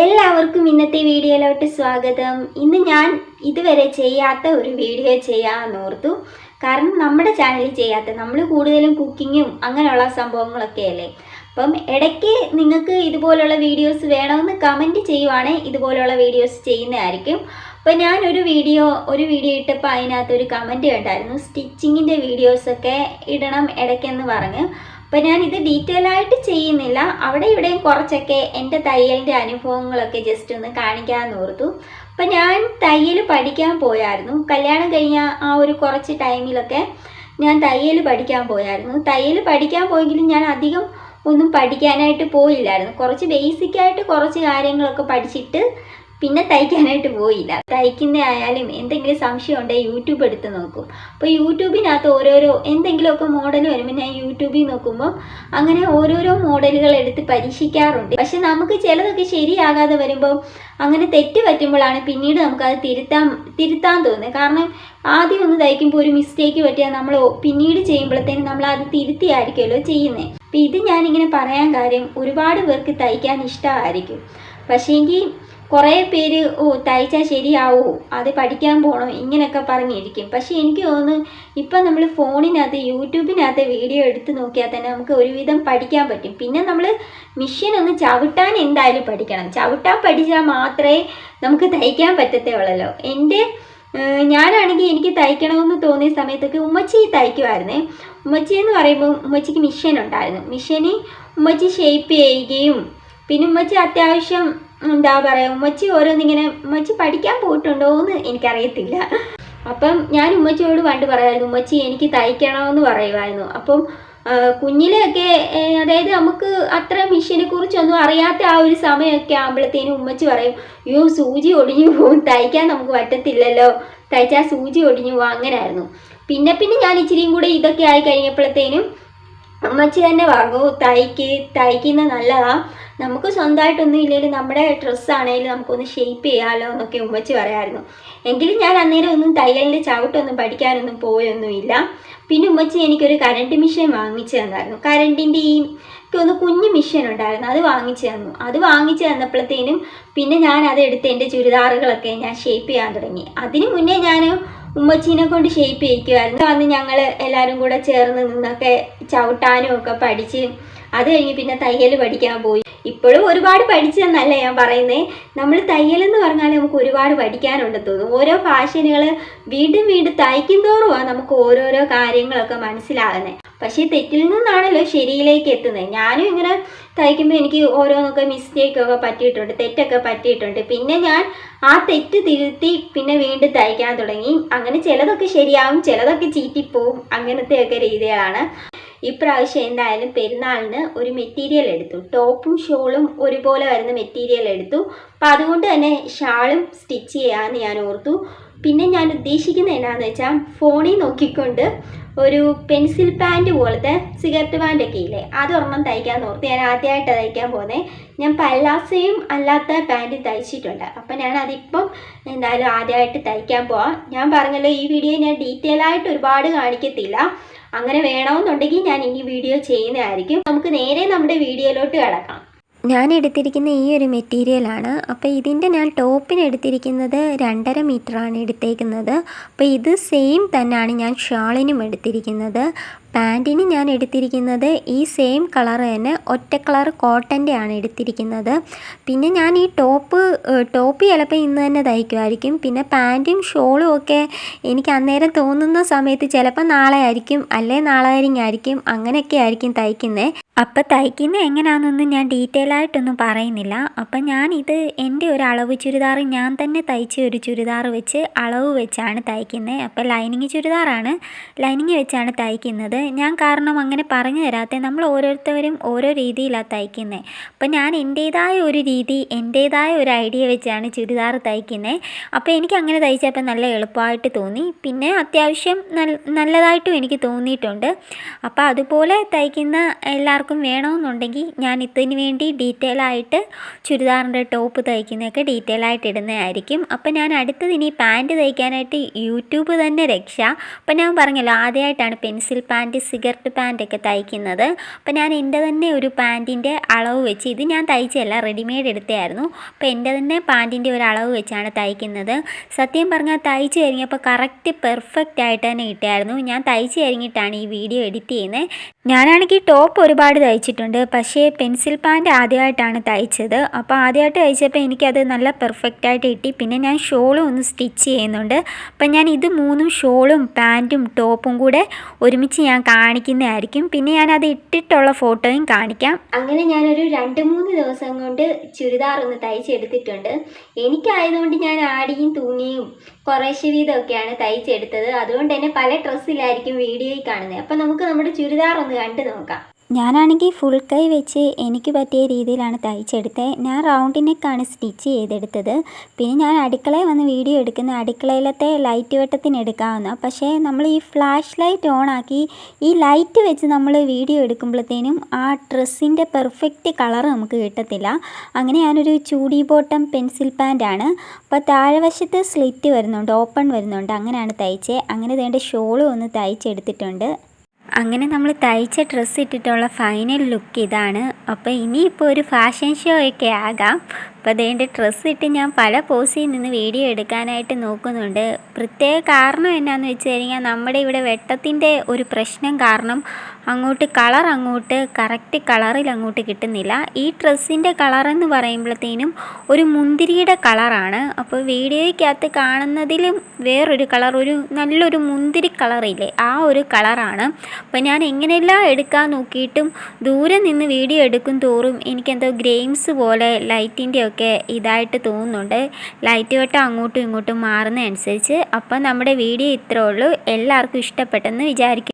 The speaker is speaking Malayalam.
എല്ലാവർക്കും ഇന്നത്തെ വീഡിയോയിലോട്ട് സ്വാഗതം. ഇന്ന് ഞാൻ ഇതുവരെ ചെയ്യാത്ത ഒരു വീഡിയോ ചെയ്യാമെന്ന് ഓർത്തു. കാരണം നമ്മുടെ ചാനലിൽ ചെയ്യാത്ത നമ്മൾ കൂടുതലും കുക്കിങ്ങും അങ്ങനെയുള്ള സംഭവങ്ങളൊക്കെ അല്ലേ? അപ്പം ഇടയ്ക്ക് നിങ്ങൾക്ക് ഇതുപോലുള്ള വീഡിയോസ് വേണമെന്ന് കമന്റ് ചെയ്യുവാണെങ്കിൽ ഇതുപോലുള്ള വീഡിയോസ് ചെയ്യുന്നതായിരിക്കും. അപ്പോൾ ഞാനൊരു വീഡിയോ ഒരു വീഡിയോ ഇട്ടപ്പോൾ അതിനകത്തൊരു കമന്റ് കണ്ടായിരുന്നു. സ്റ്റിച്ചിങ്ങിന്റെ വീഡിയോസൊക്കെ ഇടണം ഇടയ്ക്കെന്ന് പറഞ്ഞ്. അപ്പോൾ ഞാൻ ഇത് ഡീറ്റെയിൽ ആയിട്ട് ചെയ്യുന്നില്ല. അവിടെ ഇവിടെയും കുറച്ചൊക്കെ എന്റെ തയ്യലിന്റെ അനുഭവങ്ങളൊക്കെ ജസ്റ്റ് ഒന്ന് കാണിക്കാമെന്ന് ഓർത്തു. അപ്പം ഞാൻ തയ്യൽ പഠിക്കാൻ പോയായിരുന്നു. കല്യാണം കഴിഞ്ഞ ആ ഒരു കുറച്ച് ടൈമിലൊക്കെ ഞാൻ തയ്യൽ പഠിക്കാൻ പോയായിരുന്നു. തയ്യൽ പഠിക്കാൻ പോയെങ്കിലും ഞാൻ അധികം ഒന്നും പഠിക്കാനായിട്ട് പോയില്ലായിരുന്നു. കുറച്ച് ബേസിക്കായിട്ട് കുറച്ച് കാര്യങ്ങളൊക്കെ പഠിച്ചിട്ട് പിന്നെ തയ്ക്കാനായിട്ട് പോയില്ല. തയ്ക്കുന്ന ആയാലും എന്തെങ്കിലും സംശയം ഉണ്ടെങ്കിൽ യൂട്യൂബ് എടുത്ത് നോക്കും. അപ്പോൾ യൂട്യൂബിനകത്ത് ഓരോരോ എന്തെങ്കിലുമൊക്കെ മോഡൽ വരുമ്പോൾ ഞാൻ യൂട്യൂബിൽ നോക്കുമ്പോൾ അങ്ങനെ ഓരോരോ മോഡലുകൾ എടുത്ത് പരീക്ഷിക്കാറുണ്ട്. പക്ഷെ നമുക്ക് ചിലതൊക്കെ ശരിയാകാതെ വരുമ്പോൾ അങ്ങനെ തെറ്റ് പറ്റുമ്പോഴാണ് പിന്നീട് നമുക്കത് തിരുത്താൻ തിരുത്താൻ തോന്നുന്നത്. കാരണം ആദ്യം ഒന്ന് തയ്ക്കുമ്പോൾ ഒരു മിസ്റ്റേക്ക് പറ്റിയാൽ നമ്മൾ പിന്നീട് ചെയ്യുമ്പോഴത്തേനും നമ്മൾ അത് തിരുത്തിയായിരിക്കുമല്ലോ ചെയ്യുന്നത്. അപ്പം ഇത് ഞാനിങ്ങനെ പറയാൻ കാര്യം ഒരുപാട് പേർക്ക് തയ്ക്കാൻ ഇഷ്ടമായിരിക്കും. പക്ഷേങ്കിൽ കുറേ പേര് ഓ തയ്ച്ചാൽ ശരിയാവോ അത് പഠിക്കാൻ പോകണോ ഇങ്ങനെയൊക്കെ പറഞ്ഞിരിക്കും. പക്ഷേ എനിക്ക് തോന്നുന്നു ഇപ്പം നമ്മൾ ഫോണിനകത്ത് യൂട്യൂബിനകത്ത് വീഡിയോ എടുത്ത് നോക്കിയാൽ തന്നെ നമുക്ക് ഒരുവിധം പഠിക്കാൻ പറ്റും. പിന്നെ നമ്മൾ മിഷീൻ ഒന്ന് ചവിട്ടാൻ എന്തായാലും പഠിക്കണം. ചവിട്ടാൻ പഠിച്ചാൽ മാത്രമേ നമുക്ക് തയ്ക്കാൻ പറ്റത്തേ ഉള്ളല്ലോ എന്റെ ഞാനാണെങ്കിൽ എനിക്ക് തയ്ക്കണമെന്ന് തോന്നിയ സമയത്തൊക്കെ ഉമ്മച്ചി തയ്ക്കുമായിരുന്നേ. ഉമ്മച്ചി എന്ന് പറയുമ്പോൾ ഉമ്മച്ചിക്ക് മിഷ്യൻ ഉണ്ടായിരുന്നു. മിഷന് ഉമ്മച്ചി ഷേപ്പ് ചെയ്യുകയും പിന്നെ ഉമ്മച്ചി അത്യാവശ്യം എന്താ പറയുക ഉമ്മച്ചി ഓരോന്നിങ്ങനെ ഉമ്മച്ചി പഠിക്കാൻ പോയിട്ടുണ്ടോ എന്ന് എനിക്കറിയത്തില്ല. അപ്പം ഞാൻ ഉമ്മച്ചിയോട് പണ്ട് പറയുമായിരുന്നു ഉമ്മച്ചി എനിക്ക് തയ്ക്കണമെന്ന് പറയുമായിരുന്നു. അപ്പം കുഞ്ഞിലെയൊക്കെ അതായത് നമുക്ക് അത്ര മിഷീനെ കുറിച്ചൊന്നും അറിയാത്ത ആ ഒരു സമയമൊക്കെ ആകുമ്പോഴത്തേനും ഉമ്മച്ചി പറയും അയ്യോ സൂചി ഒടിഞ്ഞു പോകും തയ്ക്കാൻ നമുക്ക് പറ്റത്തില്ലല്ലോ. തയ്ച്ചാൽ സൂചി ഒടിഞ്ഞു പോകും അങ്ങനെയായിരുന്നു പിന്നെ പിന്നെ ഞാൻ ഇച്ചിരിയും കൂടെ ഇതൊക്കെ ആയി കഴിഞ്ഞപ്പോഴത്തേനും അമ്മച്ചി തന്നെ പറഞ്ഞു തയ്ക്ക് തയ്ക്കുന്ന നല്ലതാ. നമുക്ക് സ്വന്തമായിട്ടൊന്നും ഇല്ലെങ്കിലും നമ്മുടെ ഡ്രസ്സാണെങ്കിലും നമുക്കൊന്ന് ഷെയ്പ്പ് ചെയ്യാമല്ലോ എന്നൊക്കെ ഉമ്മച്ചി പറയായിരുന്നു. എങ്കിലും ഞാൻ അന്നേരം ഒന്നും തയ്യലിന്റെ ചവിട്ടൊന്നും പഠിക്കാനൊന്നും പോയൊന്നുമില്ല. പിന്നെ ഉമ്മച്ചി എനിക്കൊരു കരണ്ട് മിഷൻ വാങ്ങിച്ചു തന്നായിരുന്നു. കരണ്ടിന്റെ ഈ ഒന്ന് കുഞ്ഞു മിഷൻ ഉണ്ടായിരുന്നു. അത് വാങ്ങിച്ചു തന്നു. അത് വാങ്ങിച്ചു തന്നപ്പോഴത്തേനും പിന്നെ ഞാൻ അത് അതെടുത്ത് എന്റെ ചുരിദാറുകളൊക്കെ ഞാൻ ഷേപ്പ് ചെയ്യാൻ തുടങ്ങി. അതിന് മുന്നേ ഞാൻ ഉമ്മച്ചീനെ കൊണ്ട് ഷേപ്പ് ചെയ്യിക്കുമായിരുന്നു അന്ന് ഞങ്ങൾ എല്ലാവരും കൂടെ ചേർന്ന് നിന്നൊക്കെ ചവിട്ടാനും ഒക്കെ പഠിച്ച് അത് കഴിഞ്ഞ് പിന്നെ തയ്യൽ പഠിക്കാൻ പോയി. ഇപ്പോഴും ഒരുപാട് പഠിച്ചെന്നല്ല ഞാൻ പറയുന്നത് നമ്മൾ തയ്യലെന്ന് പറഞ്ഞാൽ നമുക്ക് ഒരുപാട് പഠിക്കാനുണ്ട് തോന്നും. ഓരോ ഫാഷനുകൾ വീണ്ടും വീണ്ടും തയ്ക്കും തോറുമാണ് നമുക്ക് ഓരോരോ കാര്യങ്ങളൊക്കെ മനസ്സിലാകുന്നത് പക്ഷേ തെറ്റിൽ നിന്നാണല്ലോ ശരിയിലേക്ക് എത്തുന്നത് ഞാനും ഇങ്ങനെ തയ്ക്കുമ്പോൾ എനിക്ക് ഓരോന്നൊക്കെ മിസ്റ്റേക്കൊക്കെ പറ്റിയിട്ടുണ്ട് തെറ്റൊക്കെ പറ്റിയിട്ടുണ്ട്. പിന്നെ ഞാൻ ആ തെറ്റ് തിരുത്തി പിന്നെ വീണ്ടും തയ്ക്കാൻ തുടങ്ങി. അങ്ങനെ ചിലതൊക്കെ ശരിയാവും ചിലതൊക്കെ ചീറ്റിപ്പോവും അങ്ങനത്തെയൊക്കെ രീതികളാണ്. ഇപ്രാവശ്യം എന്തായാലും പെരുന്നാളിന് ഒരു മെറ്റീരിയൽ എടുത്തു. ടോപ്പും ഷോളും ഒരുപോലെ വരുന്ന മെറ്റീരിയൽ എടുത്തു. അപ്പം അതുകൊണ്ട് തന്നെ ഷാളും സ്റ്റിച്ച് ചെയ്യാമെന്ന് ഞാൻ ഓർത്തു. പിന്നെ ഞാൻ ഉദ്ദേശിക്കുന്ന എന്നാന്ന് വെച്ചാൽ ഫോണിൽ നോക്കിക്കൊണ്ട് ഒരു പെൻസിൽ പാന്റ് പോലത്തെ സിഗരറ്റ് പാന്റൊക്കെ ഇല്ലേ അതൊരെണ്ണം തയ്ക്കാൻ ഓർത്ത്. ഞാൻ ആദ്യമായിട്ട് തയ്ക്കാൻ പോകുന്നത് ഞാൻ പല്ലാസയും അല്ലാത്ത പാന്റ് തയ്ച്ചിട്ടുണ്ട്. അപ്പം ഞാൻ അതിപ്പം എന്തായാലും ആദ്യമായിട്ട് തയ്ക്കാൻ പോവാം. ഞാൻ പറഞ്ഞല്ലോ ഈ വീഡിയോ ഞാൻ ഡീറ്റെയിൽ ആയിട്ട് ഒരുപാട് കാണിക്കത്തില്ല. അങ്ങനെ വേണമെന്നുണ്ടെങ്കിൽ ഞാൻ ഇനി വീഡിയോ ചെയ്യുന്നതായിരിക്കും. നമുക്ക് നേരെ നമ്മുടെ വീഡിയോയിലോട്ട് കിടക്കാം. ഞാൻ എടുത്തിരിക്കുന്ന ഈ ഒരു മെറ്റീരിയലാണ് അപ്പോൾ ഇതിന്റെ ഞാൻ ടോപ്പിന് എടുത്തിരിക്കുന്നത് രണ്ടര മീറ്ററാണ് എടുത്തേക്കുന്നത്. അപ്പോൾ ഇത് സെയിം തന്നെയാണ് ഞാൻ ഷാളിനും എടുത്തിരിക്കുന്നത്. പാന്റിന് ഞാൻ എടുത്തിരിക്കുന്നത് ഈ സെയിം കളർ തന്നെ ഒറ്റ കളർ കോട്ടന്റെ ആണ് എടുത്തിരിക്കുന്നത്. പിന്നെ ഞാൻ ഈ ടോപ്പ് ടോപ്പ് ചിലപ്പോൾ ഇന്ന് തന്നെ തയ്ക്കുമായിരിക്കും. പിന്നെ പാന്റും ഷോളും ഒക്കെ എനിക്ക് അന്നേരം തോന്നുന്ന സമയത്ത് ചിലപ്പോൾ നാളെ ആയിരിക്കും അല്ലേ നാളെ ആയിരിക്കും അങ്ങനെയൊക്കെ ആയിരിക്കും തയ്ക്കുന്നത് അപ്പം തയ്ക്കുന്നത് എങ്ങനെയാണെന്നൊന്നും ഞാൻ ഡീറ്റെയിൽ ആയിട്ടൊന്നും പറയുന്നില്ല. അപ്പം ഞാനിത് എന്റെ ഒരു അളവ് ചുരിദാർ ഞാൻ തന്നെ തയ്ച്ച ഒരു ചുരിദാർ വെച്ച് അളവ് വെച്ചാണ് തയ്ക്കുന്നത് അപ്പോൾ ലൈനിങ് ചുരിദാറാണ് ലൈനിങ് വെച്ചാണ് തയ്ക്കുന്നത്. ഞാൻ കാരണം അങ്ങനെ പറഞ്ഞു തരാത്ത നമ്മൾ ഓരോരുത്തരും ഓരോ രീതിയിലാണ് തയ്ക്കുന്നത് അപ്പം ഞാൻ എന്റേതായ ഒരു രീതി എന്റേതായ ഒരു ഐഡിയ വെച്ചാണ് ചുരിദാർ തയ്ക്കുന്നത് അപ്പോൾ എനിക്ക് അങ്ങനെ തയ്ച്ചപ്പോൾ നല്ല എളുപ്പമായിട്ട് തോന്നി. പിന്നെ അത്യാവശ്യം നല്ല നല്ലതായിട്ടും എനിക്ക് തോന്നിയിട്ടുണ്ട്. അപ്പോൾ അതുപോലെ തയ്ക്കുന്ന എല്ലാവർക്കും ആർക്കും വേണമെന്നുണ്ടെങ്കിൽ ഞാൻ ഇതിന് വേണ്ടി ഡീറ്റെയിൽ ആയിട്ട് ചുരിദാറിന്റെ ടോപ്പ് തയ്ക്കുന്നതൊക്കെ ഡീറ്റെയിൽ ആയിട്ട് ഇടുന്നതായിരിക്കും. അപ്പോൾ ഞാൻ അടുത്തത് ഇനി പാന്റ് തയ്ക്കാനായിട്ട് യൂട്യൂബ് തന്നെ രക്ഷ. അപ്പോൾ ഞാൻ പറഞ്ഞല്ലോ ആദ്യമായിട്ടാണ് പെൻസിൽ പാന്റ് സിഗരറ്റ് പാന്റൊക്കെ തയ്ക്കുന്നത്. അപ്പോൾ ഞാൻ എന്റെ തന്നെ ഒരു പാന്റിന്റെ അളവ് വെച്ച് ഇത് ഞാൻ തയ്ച്ചല്ല റെഡിമെയ്ഡ് എടുത്തതായിരുന്നു. അപ്പോൾ എന്റെ തന്നെ പാന്റിന്റെ ഒരു അളവ് വെച്ചാണ് തയ്ക്കുന്നത്. സത്യം പറഞ്ഞാൽ തയ്ച്ച് കഴിഞ്ഞപ്പോൾ കറക്റ്റ് പെർഫെക്റ്റ് ആയിട്ട് തന്നെ കിട്ടിയായിരുന്നു ഞാൻ തയ്ച്ച് കഴിഞ്ഞിട്ടാണ് ഈ വീഡിയോ എഡിറ്റ് ചെയ്യുന്നത്. ഞാനാണെങ്കിൽ ടോപ്പ് ഒരുപാട് തയ്ച്ചിട്ടുണ്ട്. പക്ഷേ പെൻസിൽ പാന്റ് ആദ്യമായിട്ടാണ് തയ്ച്ചത്. അപ്പോൾ ആദ്യമായിട്ട് തയ്ച്ചപ്പോൾ എനിക്കത് നല്ല പെർഫെക്റ്റ് ആയിട്ട് കിട്ടി. പിന്നെ ഞാൻ ഷോളും ഒന്ന് സ്റ്റിച്ച് ചെയ്യുന്നുണ്ട്. അപ്പം ഞാൻ ഇത് മൂന്നും ഷോളും പാന്റും ടോപ്പും കൂടെ ഒരുമിച്ച് ഞാൻ കാണിക്കുന്നതായിരിക്കും. പിന്നെ ഞാൻ അത് ഇട്ടിട്ടുള്ള ഫോട്ടോയും കാണിക്കാം. അങ്ങനെ ഞാനൊരു രണ്ട് മൂന്ന് ദിവസം കൊണ്ട് ചുരിദാർ ഒന്ന് തയ്ച്ചെടുത്തിട്ടുണ്ട്. എനിക്കായതുകൊണ്ട് ഞാൻ ആടിയും തൂങ്ങിയും കുറേശ്ശെ വീതമൊക്കെയാണ് തയ്ച്ചെടുത്തത്. അതുകൊണ്ട് തന്നെ പല ഡ്രസ്സിലായിരിക്കും വീഡിയോയിൽ കാണുന്നത്. അപ്പം നമുക്ക് നമ്മുടെ ചുരിദാർ ഒന്ന് കണ്ടു നോക്കാം. ഞാനാണെങ്കിൽ ഫുൾ കൈ വെച്ച് എനിക്ക് പറ്റിയ രീതിയിലാണ് തയ്ച്ചെടുത്തത്. ഞാൻ റൗണ്ട് നെക്കാണ് സ്റ്റിച്ച് ചെയ്തെടുത്തത്. പിന്നെ ഞാൻ അടുക്കളയിൽ വന്ന് വീഡിയോ എടുക്കുന്ന. അടുക്കളയിലത്തെ ലൈറ്റ് വെട്ടത്തിന് എടുക്കാവുന്ന. പക്ഷേ നമ്മൾ ഈ ഫ്ലാഷ് ലൈറ്റ് ഓണാക്കി ഈ ലൈറ്റ് വെച്ച് നമ്മൾ വീഡിയോ എടുക്കുമ്പോഴത്തേനും ആ ഡ്രസ്സിന്റെ പെർഫെക്റ്റ് കളർ നമുക്ക് കിട്ടത്തില്ല. അങ്ങനെ ഞാനൊരു ചൂടി ബോട്ടം പെൻസിൽ പാന്റാണ് അപ്പോൾ താഴെവശത്ത് സ്ലിറ്റ് വരുന്നുണ്ട് ഓപ്പൺ വരുന്നുണ്ട്. അങ്ങനെയാണ് തയ്ച്ചത്. അങ്ങനെ വേണ്ട ഷോളും ഒന്ന് തയ്ച്ചെടുത്തിട്ടുണ്ട്. അങ്ങനെ നമ്മൾ തയ്ച്ച ഡ്രസ്സ് ഇട്ടിട്ടുള്ള ഫൈനൽ ലുക്ക് ഇതാണ്. അപ്പോൾ ഇനിയിപ്പോൾ ഒരു ഫാഷൻ ഷോ ഒക്കെ ആകാം. അപ്പോൾ അതുകൊണ്ട് ഡ്രസ്സ് ഇട്ട് ഞാൻ പല പോസിൽ നിന്ന് വീഡിയോ എടുക്കാനായിട്ട് നോക്കുന്നുണ്ട്. പ്രത്യേക കാരണം എന്നാന്ന് വെച്ച് കഴിഞ്ഞാൽ നമ്മുടെ ഇവിടെ വെട്ടത്തിന്റെ ഒരു പ്രശ്നം കാരണം അങ്ങോട്ട് കളർ അങ്ങോട്ട് കറക്റ്റ് കളറിൽ അങ്ങോട്ട് കിട്ടുന്നില്ല. ഈ ഡ്രസ്സിന്റെ എന്ന് പറയുമ്പോഴത്തേനും ഒരു മുന്തിരിയുടെ കളറാണ്. അപ്പോൾ വീഡിയോയ്ക്കകത്ത് കാണുന്നതിലും വേറൊരു കളർ ഒരു നല്ലൊരു മുന്തിരി കളറില്ലേ ആ ഒരു കളറാണ്. അപ്പോൾ ഞാൻ എങ്ങനെയെല്ലാം എടുക്കാൻ നോക്കിയിട്ടും ദൂരെ നിന്ന് വീഡിയോ എടുക്കും തോറും എനിക്കെന്തോ ഗ്രെയിംസ് പോലെ ലൈറ്റിന്റെ ഒക്കെ ഇതായിട്ട് തോന്നുന്നുണ്ട്. ലൈറ്റ് വെട്ടം അങ്ങോട്ടും ഇങ്ങോട്ടും മാറുന്നതനുസരിച്ച്. അപ്പം നമ്മുടെ വീഡിയോ ഇത്രേ ഉള്ളൂ. എല്ലാവർക്കും ഇഷ്ടപ്പെട്ടെന്ന് വിചാരിക്കുന്നു.